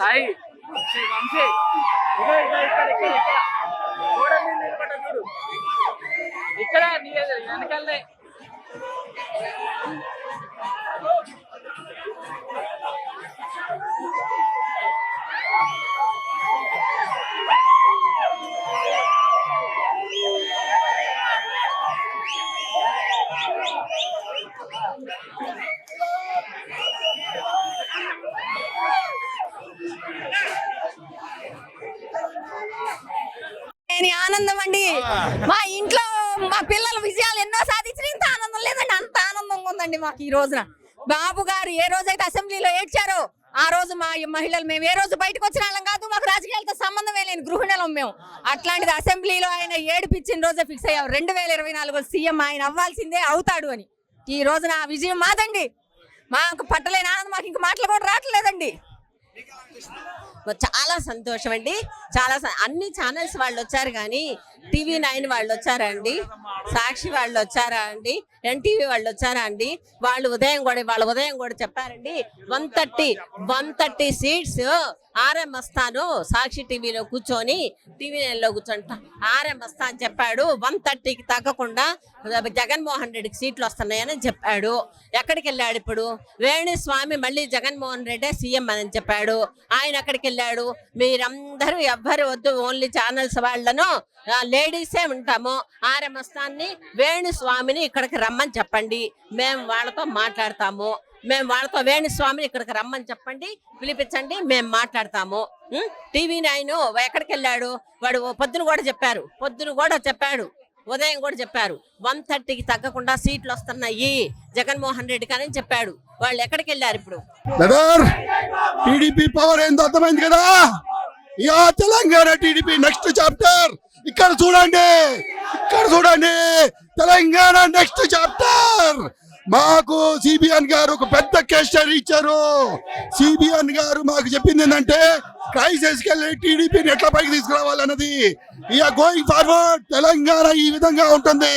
సాయి. వంశీ. ఇక్కడ ఇక్కడ నీ వెనకాలే మా ఇంట్లో మా పిల్లల విజయాలు ఎన్నో సాధించిన ఇంత ఆనందం లేదండి అంత ఆనందంగా ఉందండి మాకు ఈ రోజున. బాబు గారు ఏ రోజైతే అసెంబ్లీలో ఏడ్చారో ఆ రోజు మా ఈ మహిళలు మేము ఏ రోజు బయటకు వచ్చిన వాళ్ళం కాదు మాకు రాజకీయాలతో సంబంధమే లేని గృహిణులం మేము. అట్లాంటిది అసెంబ్లీలో ఆయన ఏడిపించిన రోజే ఫిక్స్ అయ్యాం. రెండు వేల ఇరవై నాలుగు సీఎం ఆయన అవ్వాల్సిందే అవుతాడు అని. ఈ రోజున ఆ విజయం మాదండి. మాకు పట్టలేని ఆనందం మాకు ఇంక మాటలు కూడా రావట్లేదండి. చాలా సంతోషం అండి. చాలా అన్ని ఛానల్స్ వాళ్ళు వచ్చారు కానీ టీవీ నైన్ వాళ్ళు వచ్చారా అండి? సాక్షి వాళ్ళు వచ్చారా అండి ఎన్టీవీ వాళ్ళు వచ్చారా అండి? వాళ్ళు ఉదయం కూడా వాళ్ళ ఉదయం కూడా చెప్పారండి one thirty one thirty seats RM Mastan Sakshi టీవీలో కూర్చొని టీవీ నైన్లో కూర్చొని ఆర్ఎం మస్తా అని చెప్పాడు. వన్ థర్టీకి తగ్గకుండా జగన్మోహన్ రెడ్డికి సీట్లు వస్తున్నాయని చెప్పాడు. ఎక్కడికి వెళ్ళాడు ఇప్పుడు? వేణుస్వామి మళ్ళీ జగన్మోహన్ రెడ్డే సీఎం అని చెప్పాడు. ఆయన ఎక్కడికి వెళ్ళాడు. మీరందరూ ఎవ్వరు వద్దు. ఓన్లీ ఛానల్స్ వాళ్ళను లేడీసే ఉంటాము. ఆర్ఎం వేణు వేణుస్వామిని ఇక్కడికి రమ్మని చెప్పండి. మేము వాళ్ళతో మాట్లాడతాము. మేము వాళ్ళతో వేణుస్వామిని ఇక్కడికి రమ్మని చెప్పండి. పిలిపించండి. మేము మాట్లాడతాము. టీవీ నైన్ ఎక్కడికి వెళ్ళాడు? వాడు ఓ పొద్దున కూడా చెప్పారు. పొద్దున కూడా చెప్పాడు. ఉదయం కూడా చెప్పారు. వన్ థర్టీకి తగ్గకుండా సీట్లు వస్తున్నాయి. జగన్మోహన్ రెడ్డి కానీ చెప్పాడు. వాళ్ళు ఎక్కడికి వెళ్ళారు ఇప్పుడు? టీడీపీ పవర్ ఏందో అర్థమైంది కదా? ఇక తెలంగాణ టీడీపీ నెక్స్ట్ చాప్టర్ ఇక్కడ చూడండి ఇక్కడ చూడండి తెలంగాణ నెక్స్ట్ చాప్టర్ మాకు సిబిఎన్ గారు ఒక పెద్ద కేస్ స్టడీ ఇచ్చారు. సిబిఎన్ గారు మాకు చెప్పింది ఏంటంటే క్రైసిస్ కెళ్ళి టీడీపీని ఎట్లా పైకి తీసుకురావాలన్నది. ఇక గోయింగ్ ఫార్వర్డ్ తెలంగాణ ఈ విధంగా ఉంటుంది.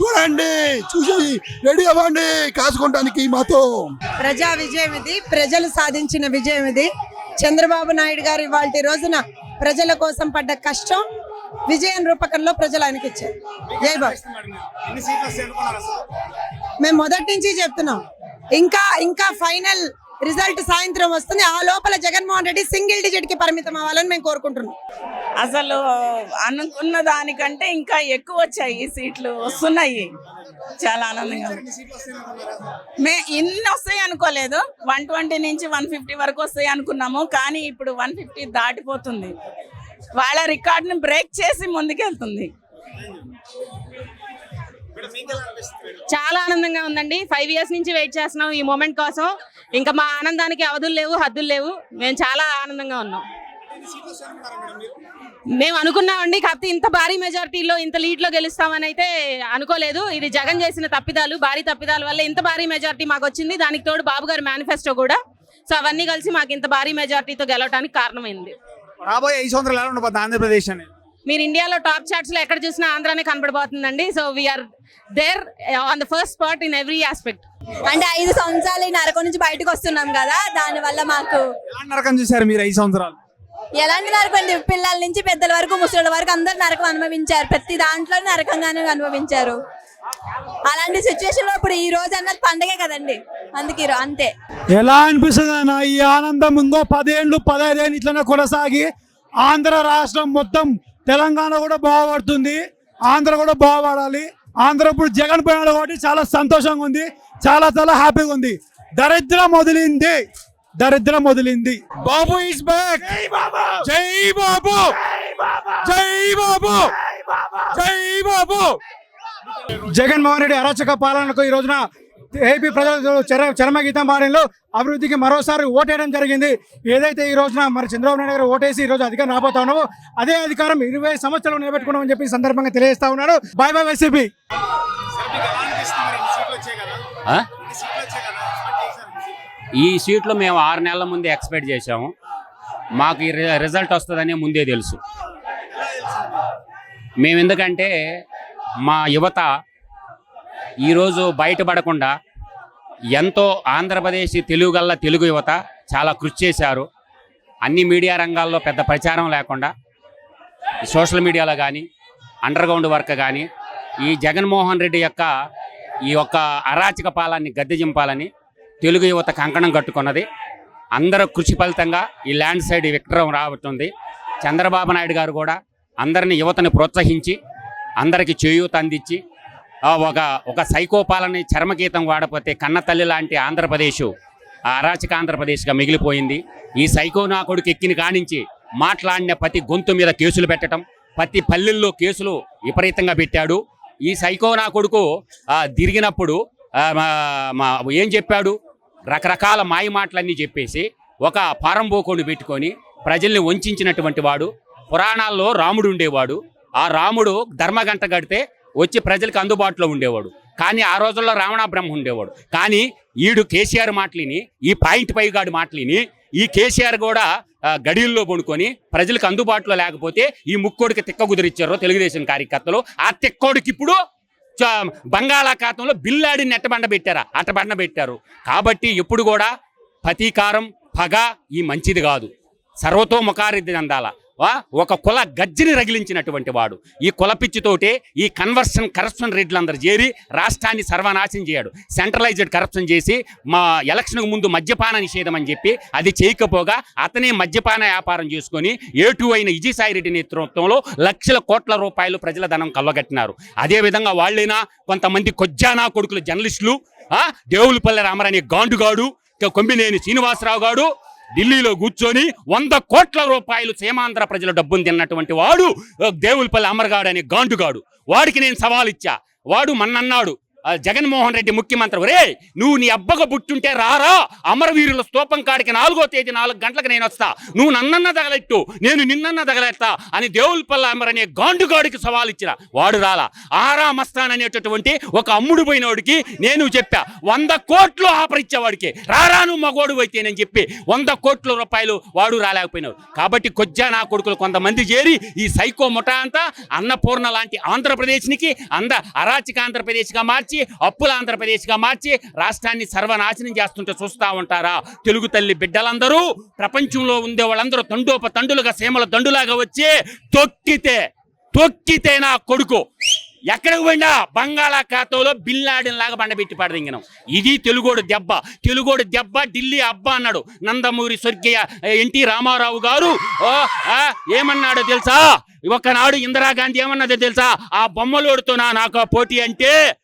చూడండి చూసి రెడీ అవ్వండి. కాసుకుంటానికి మాతో. ప్రజా విజయం ఇది ప్రజలు సాధించిన విజయం ఇది. చంద్రబాబు నాయుడు గారు ఇవాళ రోజున ప్రజల కోసం పడ్డ కష్టం విజయం రూపకంలో ప్రజలు ఆయనకి ఇచ్చారు జై బాబు. మేము మొదటి నుంచి చెప్తున్నాం. ఇంకా ఇంకా ఫైనల్ రిజల్ట్ సాయంత్రం వస్తుంది. ఆ లోపల జగన్మోహన్ రెడ్డి సింగిల్ డిజిట్కి పరిమితం అవ్వాలని మేము కోరుకుంటున్నాం. అసలు అనుకున్న దానికంటే ఇంకా ఎక్కువ వచ్చాయి ఈ సీట్లు. వస్తున్నాయి. చాలా ఆనందంగా ఉంది. మే ఇన్ని వస్తాయి అనుకోలేదు. వన్ ట్వంటీ నుంచి వన్ ఫిఫ్టీ వరకు వస్తాయి అనుకున్నాము. కానీ ఇప్పుడు వన్ ఫిఫ్టీ దాటిపోతుంది. వాళ్ళ రికార్డుని బ్రేక్ చేసి ముందుకెళ్తుంది. చాలా ఆనందంగా ఉందండి. ఫైవ్ ఇయర్స్ నుంచి వెయిట్ చేస్తున్నాం ఈ మూమెంట్ కోసం. ఇంకా మా ఆనందానికి అవధులు లేవు హద్దులు లేవు. మేము చాలా ఆనందంగా ఉన్నాం. మేము అనుకున్నామండి కాకపోతే ఇంత భారీ మెజారిటీలో ఇంత లీడ్లో గెలుస్తామని అయితే అనుకోలేదు. ఇది జగన్ చేసిన తప్పిదాలు భారీ తప్పిదాల వల్ల ఇంత భారీ మెజారిటీ మాకు వచ్చింది. దానికి తోడు బాబు గారి మేనిఫెస్టో కూడా. సో అవన్నీ కలిసి మాకు ఇంత భారీ మెజారిటీతో గెలవడానికి కారణమైంది. రాబోయే ఐదు సంవత్సరాలు ఎలా ఉండబోతుంది ఆంధ్రప్రదేశ్ అనేది? మీరు ఇండియాలో టాప్ చార్ట్స్లో ఎక్కడ చూసినా ఆంధ్రానే కనబడబోతుందండి. So we are there on the first spot in every aspect అంటే ఐదు సంవత్సరాలు ఈ నరకం నుంచి బయటకు వస్తున్నాం కదా దాని వల్ల మాకు ఎలాంటి నరకం చూశారు మీరు ఐదు సంవత్సరాలు? ఎలాంటి నరకం అండి? పిల్లల నుంచి పెద్దల వరకు ముసలి వరకు అందరు నరకం అనుభవించారు. ప్రతి దాంట్లో నరకంగానే అనుభవించారు. అలాంటి సిచ్యువేషన్లో ఇప్పుడు ఈ రోజు అన్నది పండగే కదండి. అందుకే రో- అంతే. ఎలా అనిపిస్తుంది అన్న? ఈ ఆనందం ఇంకో పదేళ్ళు పదహైదేళ్ళు ఇట్లనే కొనసాగి ఆంధ్ర రాష్ట్రం మొత్తం తెలంగాణ కూడా బాగుపడుతుంది. ఆంధ్ర కూడా బాగుపడాలి. ఆంధ్ర ఇప్పుడు జగన్ పోయినాడు కాబట్టి చాలా సంతోషంగా ఉంది. చాలా చాలా హ్యాపీగా ఉంది. దరిద్రం వదిలింది. దరిద్రం వదిలింది. బాబు ఇస్ బ్యాక్ జై బాబు. జై బాబు. జై బాబు. జగన్మోహన్ రెడ్డి అరాచక పాలనకు ఈ రోజున ఏపీ ప్రజలు చర చరమగీతం పాడలో అభివృద్ధికి మరోసారి ఓటేయడం జరిగింది. ఏదైతే ఈ రోజున మరి చంద్రబాబు నాయుడు గారు ఓటేసి ఈ రోజు అధికారం రాబోతా ఉన్నామో అదే అధికారం ఇరవై సంవత్సరాలు నిలబెట్టుకున్నామని చెప్పి సందర్భంగా తెలియజేస్తా ఉన్నాడు బాయ్ బాయ్ వైసీపీ. ఈ సీట్లు మేము ఆరు నెలల ముందే ఎక్స్పెక్ట్ చేసాము మాకు ఈ రిజల్ట్ వస్తుందని ముందే తెలుసు. మేము ఎందుకంటే మా యువత ఈరోజు బయటపడకుండా ఎంతో ఆంధ్రప్రదేశ్ తెలుగు గల్ల తెలుగు యువత చాలా కృషి చేశారు. అన్ని మీడియా రంగాల్లో పెద్ద ప్రచారం లేకుండా సోషల్ మీడియాలో కానీ అండర్ గ్రౌండ్ వర్క్ కానీ ఈ జగన్మోహన్ రెడ్డి యొక్క ఈ యొక్క అరాచక పాలాన్ని గద్దెజింపాలని తెలుగు యువత కంకణం కట్టుకున్నది. అందరూ కృషి ఫలితంగా ఈ ల్యాండ్ సైడ్ విక్టరం రాబట్టుంది చంద్రబాబు నాయుడు గారు కూడా అందరిని యువతని ప్రోత్సహించి అందరికి చేయూత అందించి ఒక ఒక సైకోపాలని చర్మకీతం చర్మగీతం వాడపోతే కన్నతల్లి లాంటి ఆంధ్రప్రదేశ్ అరాచక ఆంధ్రప్రదేశ్గా మిగిలిపోయింది. ఈ సైకో నా కొడుకు ఎక్కిన కానించి మాట్లాడిన ప్రతి గొంతు మీద కేసులు పెట్టడం ప్రతి పల్లెల్లో కేసులు విపరీతంగా పెట్టాడు. ఈ సైకో నా కొడుకు తిరిగినప్పుడు మా- మా ఏం చెప్పాడు? రకరకాల మాయ మాటలన్నీ చెప్పేసి ఒక పారంబోకోని పెట్టుకొని ప్రజల్ని వంచినటువంటి వాడు పురాణాల్లో రాముడు ఉండేవాడు. ఆ రాముడు ధర్మగంట కడితే వచ్చి ప్రజలకు అందుబాటులో ఉండేవాడు. కానీ ఆ రోజుల్లో రావణ బ్రహ్మ ఉండేవాడు. కానీ ఈడు కేసీఆర్ మాటలిని ఈ పాయింట్ పై గాడు మాటలిని ఈ కేసీఆర్ కూడా గడియల్లో పడుకొని ప్రజలకు అందుబాటులో లేకపోతే ఈ ముక్కోడికి తిక్క కుదిరిచ్చారు తెలుగుదేశం కార్యకర్తలు. ఆ తిక్కోడికి ఇప్పుడు చ- బంగాళాఖాతంలో బిల్లాడి నెట్టబండ పెట్టారా? అట్టబండ పెట్టారు. కాబట్టి ఎప్పుడు కూడా ప్రతీకారం పగ ఈ మంచిది కాదు. సర్వతోముఖారిద్ధి అందాల ఒక కుల గజ్జిని రగిలించినటువంటి వాడు. ఈ కుల పిచ్చితోటే ఈ కన్వర్షన్ కరప్షన్ రేట్లందరూ చేరి రాష్ట్రాన్ని సర్వనాశనం చేయడు. సెంట్రలైజ్డ్ కరప్షన్ చేసి మా ఎలక్షన్కు ముందు మద్యపాన నిషేధం అని చెప్పి అది చేయకపోగా అతనే మద్యపాన వ్యాపారం చేసుకొని ఏటు అయిన విజయసాయి రెడ్డి నేతృత్వంలో లక్షల కోట్ల రూపాయలు ప్రజల ధనం కల్లగట్టినారు అదేవిధంగా వాళ్ళైనా కొంతమంది కొజ్జానా కొడుకులు జర్నలిస్టులు దేవులపల్లి రామరాని గాండుగాడు ఇక కొమ్మినేని శ్రీనివాసరావు గాడు ఢిల్లీలో కూర్చొని వంద కోట్ల రూపాయలు సీమాంధ్ర ప్రజల డబ్బును తిన్నటువంటి వాడు దేవులపల్లి అమరగాడు అనే గాండుగాడు. వాడికి నేను సవాల్ ఇచ్చా వాడు మన్నన్నాడు. జగన్మోహన్ రెడ్డి ముఖ్యమంత్రి. ఒరే నువ్వు నీ అబ్బగా పుట్టుంటే రారా? అమరవీరుల స్తూపం కాడికి నాలుగో తేదీ నాలుగు గంటలకు నేను వస్తా. నువ్వు నన్నన్న తగలెట్టు నేను నిన్నన్న తగలెత్తా అని దేవులపల్లి అమరనే అనే గాండుగాడికి సవాల్ ఇచ్చిన. వాడు రాలా. ఆరా మస్తాన్ అనేటటువంటి ఒక అమ్ముడు పోయినవాడికి నేను చెప్పా వంద కోట్లు ఆఫర్ ఇచ్చేవాడికి. రారా నువ్వు మగోడు అయితేనని చెప్పి వంద కోట్ల రూపాయలు వాడు రాలేకపోయినాడు. కాబట్టి కొజ్జా నా కొడుకులు కొంతమంది చేరి ఈ సైకో ముఠా అంతా అన్నపూర్ణ లాంటి ఆంధ్రప్రదేశ్నికి అంద అరాచక ఆంధ్రప్రదేశ్గా మార్చి అప్పుల ఆంధ్రప్రదేశ్గా మార్చి రాష్ట్రాన్ని సర్వనాశనం చేస్తుంటే చూస్తా ఉంటారా? తెలుగు తల్లి బిడ్డలందరూ ప్రపంచంలో ఉండే వాళ్ళందరూ తండోప తండులుగా సీమల దండులాగా వచ్చి తొక్కితే తొక్కితే నా కొడుకు. ఎక్కడికి పోయినా బంగాళాఖాతంలో బిల్లాడిన లాగా బండబెట్టి పడదింగినాం. ఇది తెలుగోడు దెబ్బ. తెలుగోడు దెబ్బ ఢిల్లీ అబ్బా అన్నాడు. నందమూరి స్వర్గీయ ఎన్టీ రామారావు గారు. ఓ, ఆ, ఏమన్నాడో తెలుసా? ఒకనాడు ఇందిరాగాంధీ ఏమన్నదో తెలుసా? ఆ బొమ్మలోడుతో నా నాకు పోటీ అంటే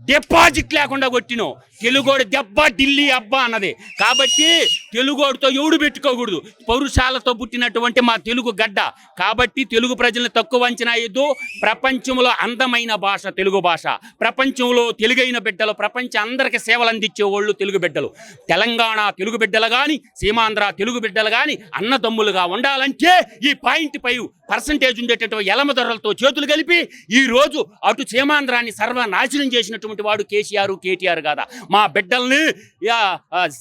డిపాజిట్ లేకుండా కొట్టినో తెలుగోడు దెబ్బ ఢిల్లీ అబ్బా అన్నది. కాబట్టి తెలుగోడితో ఎవడు పెట్టుకోకూడదు. పౌరుషాలతో పుట్టినటువంటి మా తెలుగు గడ్డ. కాబట్టి తెలుగు ప్రజల్ని తక్కువ అంచనా వేయద్దు. ప్రపంచంలో అందమైన భాష తెలుగు భాష. ప్రపంచంలో తెలుగైన బిడ్డలు ప్రపంచ అందరికి సేవలు అందించే వాళ్ళు తెలుగు బిడ్డలు. తెలంగాణ తెలుగు బిడ్డలు కానీ సీమాంధ్ర తెలుగు బిడ్డలు కానీ అన్నదమ్ములుగా ఉండాలంటే ఈ పాయింట్ పై పర్సంటేజ్ ఉండేటటువంటి ఎలమదొరలతో చేతులు కలిపి ఈ రోజు అటు సీమాంధ్రాన్ని సర్వనాశనం చేసినటువంటి వాడు కేసీఆర్ కేటీఆర్ కాదా? మా బిడ్డల్ని యా,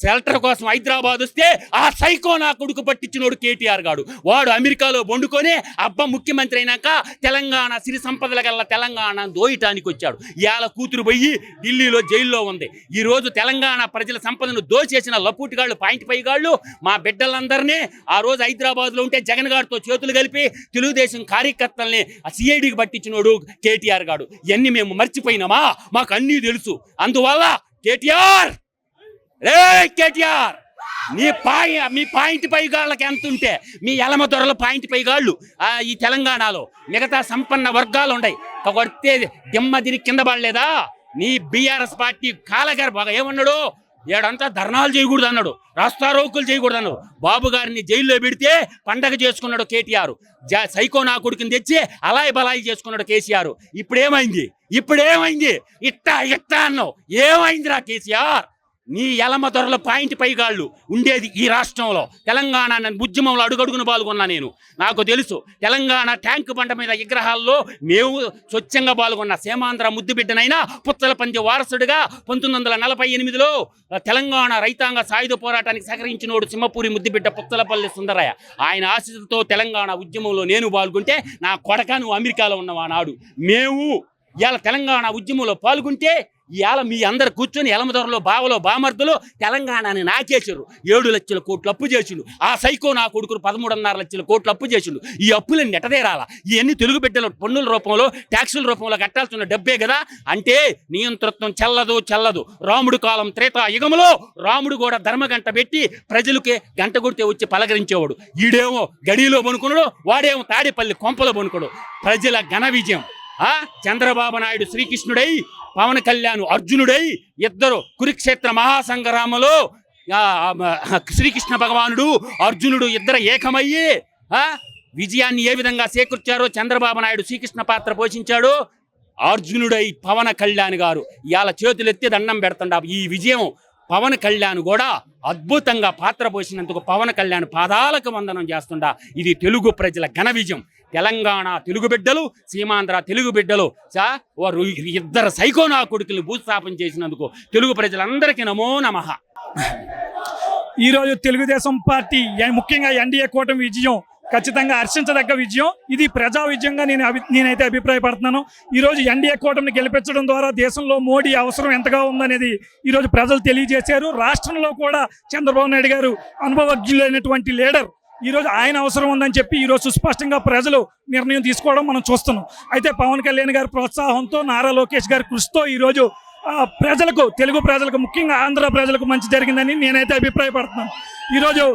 షెల్టర్ కోసం హైదరాబాద్ వస్తే ఆ సైకో నా కొడుకు పట్టించినోడు కేటీఆర్ గాడు. వాడు అమెరికాలో వండుకొని అబ్బ ముఖ్యమంత్రి అయినాక తెలంగాణ సిరి సంపదల గల్ల తెలంగాణ దోయటానికి వచ్చాడు. ఇవాళ కూతురు పోయి ఢిల్లీలో జైల్లో ఉంది. ఈ రోజు తెలంగాణ ప్రజల సంపదను దోచేసిన లపూటిగాళ్ళు పాయింట్ పై గాళ్ళు మా బిడ్డలందరినీ ఆ రోజు హైదరాబాద్లో ఉంటే జగన్ గారితో చేతులు కలిపి తెలుగుదేశం కార్యకర్తల్ని ఆ సిఐడికి పట్టించినోడు కేటీఆర్ గాడు. ఇవన్నీ మేము మర్చిపోయినామా? మాకు అన్నీ తెలుసు. అందువల్ల కేటీఆర్! రే కేటీఆర్! నీ పాయి మీ పాయింట్ పై గాళ్ళకి ఎంత ఉంటే మీ ఎలమ దొరల పాయింట్ పై గాళ్ళు ఈ తెలంగాణలో మిగతా సంపన్న వర్గాలు ఉన్నాయి కొడితే దిమ్మ తిరిగి కింద పడలేదా? నీ బీఆర్ఎస్ పార్టీ కాలగారు బాగా ఏమన్నాడు? ఏడంతా ధర్నాలు చేయకూడదు అన్నాడు రాస్తారోకులు చేయకూడదు అన్నాడు. బాబు గారిని జైల్లో పెడితే పండగ చేసుకున్నాడు కేటీఆర్. జ సైకో నా కొడుకుని తెచ్చి అలాయి బలాయి చేసుకున్నాడు కేసీఆర్. ఇప్పుడేమైంది? ఇప్పుడేమైంది ఇట్టా ఇట్టా అన్నావు. ఏమైందిరా కేసీఆర్? నీ ఎలమ దొరల పాయింట్ పైగాళ్ళు ఉండేది ఈ రాష్ట్రంలో. తెలంగాణ నన్ను ఉద్యమంలో అడుగడుగున పాల్గొన్నా నేను. నాకు తెలుసు తెలంగాణ ట్యాంక్ బండ మీద విగ్రహాల్లో మేము స్వచ్ఛంగా పాల్గొన్న సేమాంధ్ర ముద్దుబిడ్డనైనా పుత్తల పంది వారసుడిగా పంతొమ్మిది వందల నలభై ఎనిమిదిలో తెలంగాణ రైతాంగ సాయుధ పోరాటానికి సహకరించినోడు సింహపూరి ముద్దుబిడ్డ పుత్తలపల్లి సుందరయ్య. ఆయన ఆశీస్సులతో తెలంగాణ ఉద్యమంలో నేను పాల్గొంటే నా కొడక నువ్వు అమెరికాలో ఉన్నవా నాడు మేము ఇవాళ తెలంగాణ ఉద్యమంలో పాల్గొంటే ఇవాళ మీ అందరు కూర్చొని ఎలమదొరలో బావలో బామర్దులో తెలంగాణని నాకేసారు ఏడు లక్షల కోట్లు అప్పు చేసిండు. ఆ సైకో నా కొడుకులు పదమూడున్నర లక్షల కోట్లు అప్పు చేసిండు. ఈ అప్పులను నెట్టదేరాలా ఇవన్నీ తెలుగు బిడ్డల పన్నుల రూపంలో ట్యాక్సుల రూపంలో కట్టాల్సిన డబ్బే కదా. అంటే నియంతృత్వం చెల్లదు చెల్లదు. రాముడు కాలం త్రీతాయుగములో రాముడు కూడా ధర్మగంట పెట్టి ప్రజలకే గంట కొడితే వచ్చి పలకరించేవాడు. ఈడేమో గడిలో పనుకున్నాడు వాడేమో తాడేపల్లి కొంపలో పనుకోడు ప్రజల ఘన విజయం. ఆ? చంద్రబాబు నాయుడు శ్రీకృష్ణుడై పవన్ కళ్యాణ్ అర్జునుడై ఇద్దరు కురుక్షేత్ర మహాసంగ్రామంలో శ్రీకృష్ణ భగవానుడు అర్జునుడు ఇద్దరు ఏకమయ్యి విజయాన్ని ఏ విధంగా చేకూర్చారో చంద్రబాబు నాయుడు శ్రీకృష్ణ పాత్ర పోషించాడు అర్జునుడై పవన్ కళ్యాణ్ గారు ఇవాళ చేతులెత్తి దండం పెడుతుండ. ఈ విజయం పవన్ కళ్యాణ్ కూడా అద్భుతంగా పాత్ర పోసినందుకు పవన్ కళ్యాణ్ పాదాలకు వందనం చేస్తుండ. ఇది తెలుగు ప్రజల ఘన విజయం. తెలంగాణ తెలుగు బిడ్డలు సీమాంధ్ర తెలుగు బిడ్డలు చా వారు ఇద్దరు సైకోనా కొడుకులు భూస్థాపన చేసినందుకు తెలుగు ప్రజలందరికీ నమో నమః. ఈరోజు తెలుగుదేశం పార్టీ ముఖ్యంగా ఎన్డీఏ కూటమి విజయం ఖచ్చితంగా హర్షించదగ్గ విజయం. ఇది ప్రజా విజయంగా నేను అభి నేనైతే అభిప్రాయపడుతున్నాను. ఈరోజు ఎన్డీఏ కూటమిని గెలిపించడం ద్వారా దేశంలో మోడీ అవసరం ఎంతగా ఉందనేది ఈరోజు ప్రజలు తెలియజేశారు. రాష్ట్రంలో కూడా చంద్రబాబు నాయుడు గారు అనుభవజ్ఞులైనటువంటి లీడర్ ఈరోజు ఆయన అవసరం ఉందని చెప్పి ఈరోజు సుస్పష్టంగా ప్రజలు నిర్ణయం తీసుకోవడం మనం చూస్తున్నాం. అయితే పవన్ కళ్యాణ్ గారి ప్రోత్సాహంతో నారా లోకేష్ గారి కృషితో ఈరోజు ప్రజలకు తెలుగు ప్రజలకు ముఖ్యంగా ఆంధ్ర ప్రజలకు మంచి జరిగిందని నేనైతే అభిప్రాయపడుతున్నాను. ఈరోజు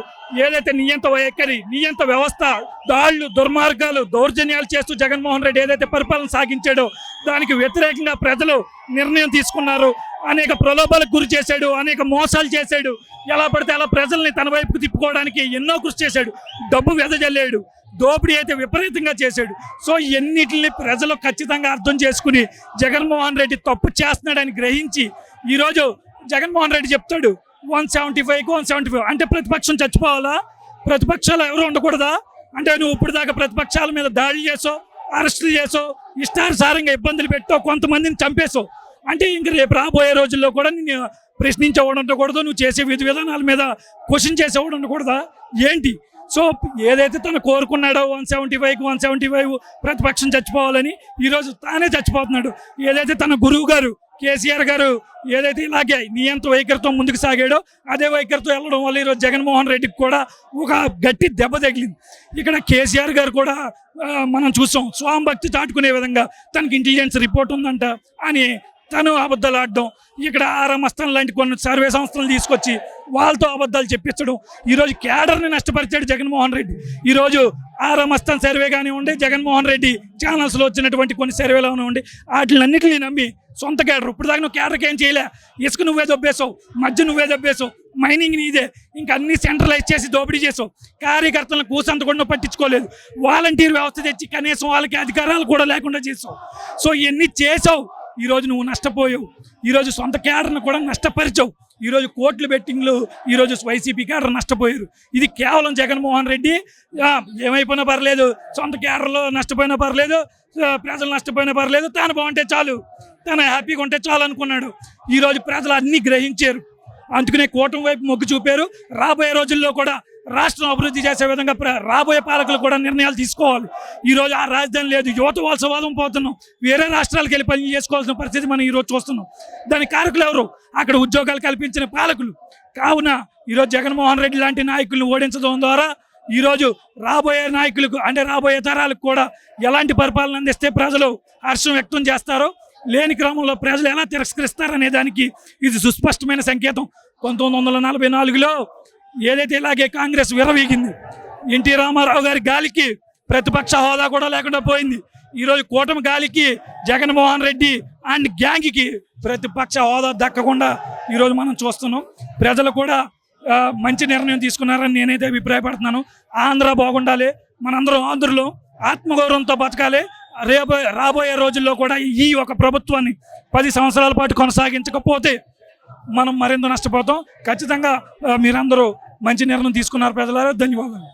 ఏదైతే నియంత వైఖరి నియంత వ్యవస్థ దాళ్ళు దుర్మార్గాలు దౌర్జన్యాలు చేస్తూ జగన్మోహన్ రెడ్డి ఏదైతే పరిపాలన సాగించాడో దానికి వ్యతిరేకంగా ప్రజలు నిర్ణయం తీసుకున్నారు. అనేక ప్రలోభాలకు గురి చేశాడు అనేక మోసాలు చేశాడు. ఎలా పడితే అలా ప్రజల్ని తన వైపుకు తిప్పుకోవడానికి ఎన్నో కృషి చేశాడు. డబ్బు వెదజల్లాడు దోపిడీ అయితే విపరీతంగా చేశాడు. సో ఎన్నిటిని ప్రజలు ఖచ్చితంగా అర్థం చేసుకుని జగన్మోహన్ రెడ్డి తప్పు చేస్తున్నాడని గ్రహించి ఈరోజు జగన్మోహన్ రెడ్డి చెప్తాడు వన్ సెవెంటీ ఫైవ్కి వన్ సెవెంటీ ఫైవ్. అంటే ప్రతిపక్షం చచ్చిపోవాలా? ప్రతిపక్షాలు ఎవరు ఉండకూడదా? అంటే నువ్వు ఇప్పుడు దాకా ప్రతిపక్షాల మీద దాడి చేసావు అరెస్టులు చేసో ఇష్టానుసారంగా ఇబ్బందులు పెట్టో కొంతమందిని చంపేసావు. అంటే ఇంక రేపు రాబోయే రోజుల్లో కూడా నేను ప్రశ్నించేవాడు ఉండకూడదు నువ్వు చేసే విధి విధానాల మీద క్వశ్చన్ చేసేవాడు ఉండకూడదా? ఏంటి? సో ఏదైతే తను కోరుకున్నాడో వన్ సెవెంటీ ఫైవ్కి వన్ సెవెంటీ ఫైవ్ ప్రతిపక్షం చచ్చిపోవాలని ఈరోజు తానే చచ్చిపోతున్నాడు. ఏదైతే తన గురువు గారు కేసీఆర్ గారు ఏదైతే ఇలాగే నియంత వైఖరితో ముందుకు సాగాడో అదే వైఖరితో వెళ్ళడం వల్ల ఈరోజు జగన్మోహన్ రెడ్డికి కూడా ఒక గట్టి దెబ్బ తగిలింది. ఇక్కడ కేసీఆర్ గారు కూడా మనం చూసాం స్వామి భక్తి చాటుకునే విధంగా తనకి ఇంటెలిజెన్స్ రిపోర్ట్ ఉందంట అని తను అబద్ధాలు ఆడడం ఇక్కడ ఆరమస్తం లాంటి కొన్ని సర్వే సంస్థలు తీసుకొచ్చి వాళ్ళతో అబద్ధాలు చెప్పించడం. ఈరోజు క్యాడర్ని నష్టపరిచాడు జగన్మోహన్ రెడ్డి. ఈరోజు ఆరమస్తం సర్వే కానివ్వండి జగన్మోహన్ రెడ్డి ఛానల్స్లో వచ్చినటువంటి కొన్ని సర్వేలు కానివ్వండి వాటిలన్నింటినీ నమ్మి సొంత క్యాడర్. ఇప్పుడు దాకా నువ్వు క్యాడర్కి ఏం చేయలే. ఇసుక నువ్వే దొబ్బేసావు మధ్య నువ్వే దొబ్బేసావు మైనింగ్ నీదే. ఇంకా అన్ని సెంట్రలైజ్ చేసి దోపిడీ చేసావు కార్యకర్తలను కూసంత కూడా పట్టించుకోలేదు. వాలంటీర్ వ్యవస్థ తెచ్చి కనీసం వాళ్ళకి అధికారాలు కూడా లేకుండా చేసావు సో ఇవన్నీ చేసావు ఈరోజు నువ్వు నష్టపోయావు. ఈరోజు సొంత క్యాడర్ను కూడా నష్టపరిచావు. ఈరోజు కోట్లు బెట్టింగ్లు ఈరోజు వైసీపీ క్యాడర్ నష్టపోయారు. ఇది కేవలం జగన్మోహన్ రెడ్డి. ఏమైపోయినా పర్లేదు. సొంత క్యాడర్లో నష్టపోయినా పర్లేదు. ప్రజలు నష్టపోయినా పర్లేదు. తాను బాగుంటే చాలు. తను హ్యాపీగా ఉంటే చాలు అనుకున్నాడు. ఈరోజు ప్రజలు అన్నీ గ్రహించారు. అందుకనే కూటమి వైపు మొగ్గు చూపారు. రాబోయే రోజుల్లో కూడా రాష్ట్రం అభివృద్ధి చేసే విధంగా ప్ర- రాబోయే పాలకులు కూడా నిర్ణయాలు తీసుకోవాలి. ఈ రోజు ఆ రాజధాని లేదు. యువత వలసవాదం పోతున్నాం. వేరే రాష్ట్రాలకు వెళ్ళి పని చేసుకోవాల్సిన పరిస్థితి మనం ఈరోజు చూస్తున్నాం. దాని కారకులు ఎవరు? అక్కడ ఉద్యోగాలు కల్పించిన పాలకులు. కావున ఈరోజు జగన్మోహన్ రెడ్డి లాంటి నాయకులను ఓడించడం ద్వారా ఈరోజు రాబోయే నాయకులకు అంటే రాబోయే తరాలకు కూడా ఎలాంటి పరిపాలన అందిస్తే ప్రజలు హర్షం వ్యక్తం చేస్తారో లేని క్రమంలో ప్రజలు ఎలా తిరస్కరిస్తారనే దానికి ఇది సుస్పష్టమైన సంకేతం. పంతొమ్మిది వందల నలభై నాలుగులో ఏదైతే ఇలాగే కాంగ్రెస్ విరవీగింది ఎన్టీ రామారావు గారి గాలికి ప్రతిపక్ష హోదా కూడా లేకుండా పోయింది. ఈరోజు కూటమి గాలికి జగన్మోహన్ రెడ్డి అండ్ గ్యాంగ్కి ప్రతిపక్ష హోదా దక్కకుండా ఈరోజు మనం చూస్తున్నాం. ప్రజలు కూడా మంచి నిర్ణయం తీసుకున్నారని నేనైతే అభిప్రాయపడుతున్నాను. ఆంధ్ర బాగుండాలి మనందరం ఆంధ్రులు ఆత్మగౌరవంతో బతకాలి. రేబోయే రాబోయే రోజుల్లో కూడా ఈ ఒక ప్రభుత్వాన్ని పది సంవత్సరాల పాటు కొనసాగించకపోతే మనం మరింత నష్టపోతాం? ఖచ్చితంగా మీరందరూ మంచి నిర్ణయం తీసుకున్నారు ప్రజలారా. ధన్యవాదాలు.